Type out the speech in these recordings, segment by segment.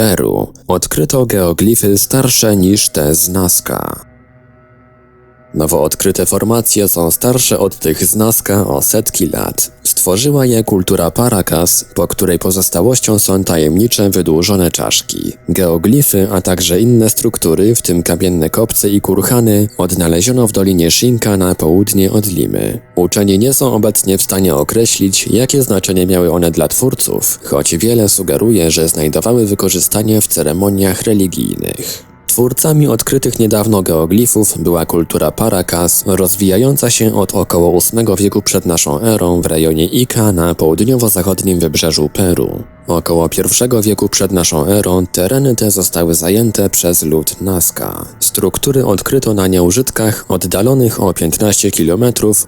Peru odkryto geoglify starsze niż te z Nazca. Nowo odkryte formacje są starsze od tych z Nazca o setki lat. Stworzyła je kultura Paracas, po której pozostałością są tajemnicze wydłużone czaszki. Geoglify, a także inne struktury, w tym kamienne kopce i kurhany, odnaleziono w Dolinie Shinka na południe od Limy. Uczeni nie są obecnie w stanie określić, jakie znaczenie miały one dla twórców, choć wiele sugeruje, że znajdowały wykorzystanie w ceremoniach religijnych. Twórcami odkrytych niedawno geoglifów była kultura Paracas, rozwijająca się od około VIII wieku przed naszą erą w rejonie Ica na południowo-zachodnim wybrzeżu Peru. Około I wieku przed naszą erą tereny te zostały zajęte przez lud Nazca. Struktury odkryto na nieużytkach oddalonych o 15 km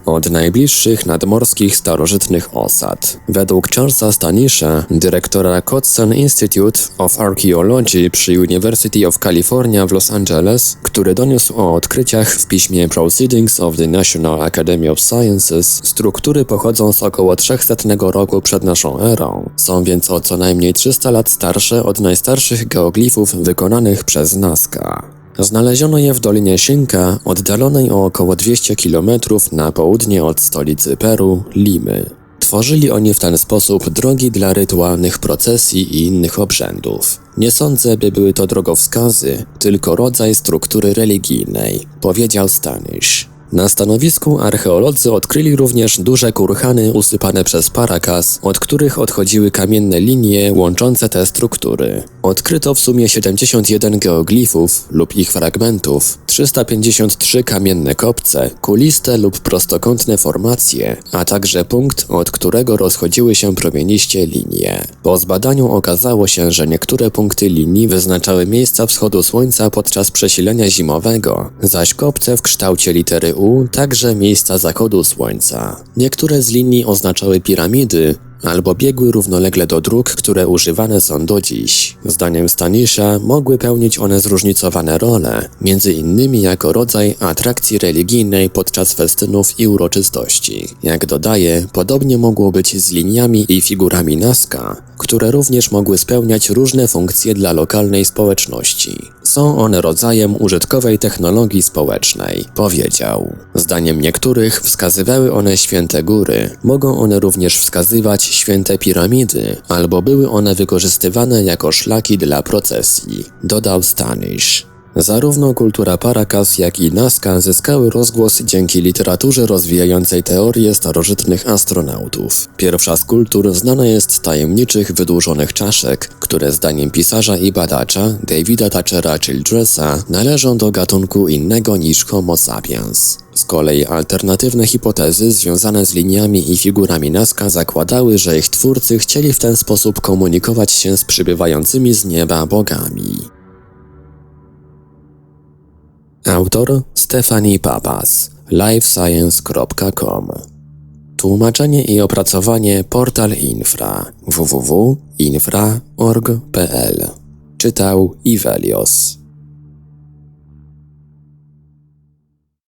od najbliższych nadmorskich starożytnych osad. Według Charlesa Stanisha, dyrektora Cotson Institute of Archaeology przy University of California w Los Angeles, który doniósł o odkryciach w piśmie Proceedings of the National Academy of Sciences, struktury pochodzą z około 300 roku przed naszą erą. Są więc o co najmniej 300 lat starsze od najstarszych geoglifów wykonanych przez Nazca. Znaleziono je w Dolinie Shinka, oddalonej o około 200 km na południe od stolicy Peru, Limy. Tworzyli oni w ten sposób drogi dla rytualnych procesji i innych obrzędów. Nie sądzę, by były to drogowskazy, tylko rodzaj struktury religijnej, powiedział Stanish. Na stanowisku archeolodzy odkryli również duże kurhany usypane przez Paracas, od których odchodziły kamienne linie łączące te struktury. Odkryto w sumie 71 geoglifów lub ich fragmentów, 353 kamienne kopce, kuliste lub prostokątne formacje, a także punkt, od którego rozchodziły się promieniście linie. Po zbadaniu okazało się, że niektóre punkty linii wyznaczały miejsca wschodu słońca podczas przesilenia zimowego, zaś kopce w kształcie litery Także miejsca zachodu słońca. Niektóre z linii oznaczały piramidy, albo biegły równolegle do dróg, które używane są do dziś. Zdaniem Stanisza mogły pełnić one zróżnicowane role, między innymi jako rodzaj atrakcji religijnej podczas festynów i uroczystości. Jak dodaje, podobnie mogło być z liniami i figurami Nazca, które również mogły spełniać różne funkcje dla lokalnej społeczności. Są one rodzajem użytkowej technologii społecznej, powiedział. Zdaniem niektórych wskazywały one święte góry. Mogą one również wskazywać święte piramidy, albo były one wykorzystywane jako szlaki dla procesji, dodał Stanish. Zarówno kultura Paracas, jak i Nazca zyskały rozgłos dzięki literaturze rozwijającej teorie starożytnych astronautów. Pierwsza z kultur znana jest z tajemniczych wydłużonych czaszek, które zdaniem pisarza i badacza Davida Thatchera Childressa należą do gatunku innego niż Homo sapiens. Z kolei alternatywne hipotezy związane z liniami i figurami Nazca zakładały, że ich twórcy chcieli w ten sposób komunikować się z przybywającymi z nieba bogami. Autor Stephanie Papas, livescience.com Tłumaczenie i opracowanie Portal Infra www.infra.org.pl Czytał Ivelios